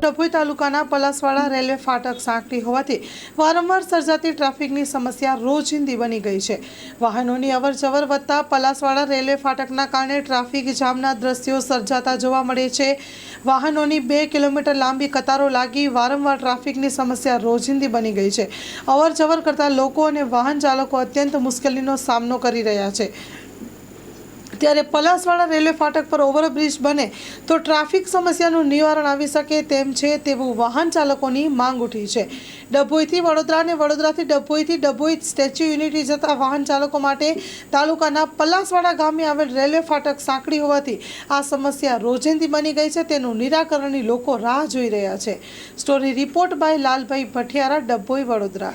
ડભોઈ તાલુકાના પલાસવાડા રેલવે ફાટક સાંકળી હોવાથી વારંવાર સર્જાતી ટ્રાફિકની સમસ્યા રોજિંદી બની ગઈ છે. વાહનોની અવરજવર વધતા પલાસવાડા રેલવે ફાટકના કારણે ટ્રાફિક જામના દ્રશ્યો સર્જાતા જોવા મળે છે. વાહનોની બે કિલોમીટર લાંબી કતારો લાગી વારંવાર ટ્રાફિકની સમસ્યા રોજિંદી બની ગઈ છે. અવરજવર કરતા લોકો અને વાહન ચાલકો અત્યંત મુશ્કેલીનો સામનો કરી રહ્યા છે. ત્યારે પલાસવાડા રેલવે ફાટક પર ઓવરબ્રિજ બને તો ટ્રાફિક સમસ્યાનું નિવારણ આવી શકે તેમ છે તેવું વાહન ચાલકોની માંગ ઉઠી છે. ડભોઈથી વડોદરા અને વડોદરાથી ડભોઈથી ડભોઈ સ્ટેચ્યુ યુનિટી જતા વાહન ચાલકો માટે તાલુકાના પલાસવાડા ગામે આવેલ રેલવે ફાટક સાંકડી હોવાથી આ સમસ્યા રોજિંદી બની ગઈ છે. તેનું નિરાકરણની લોકો રાહ જોઈ રહ્યા છે. Story report by Lalbhai Bhathiyara, Dabhoi, Vadodara.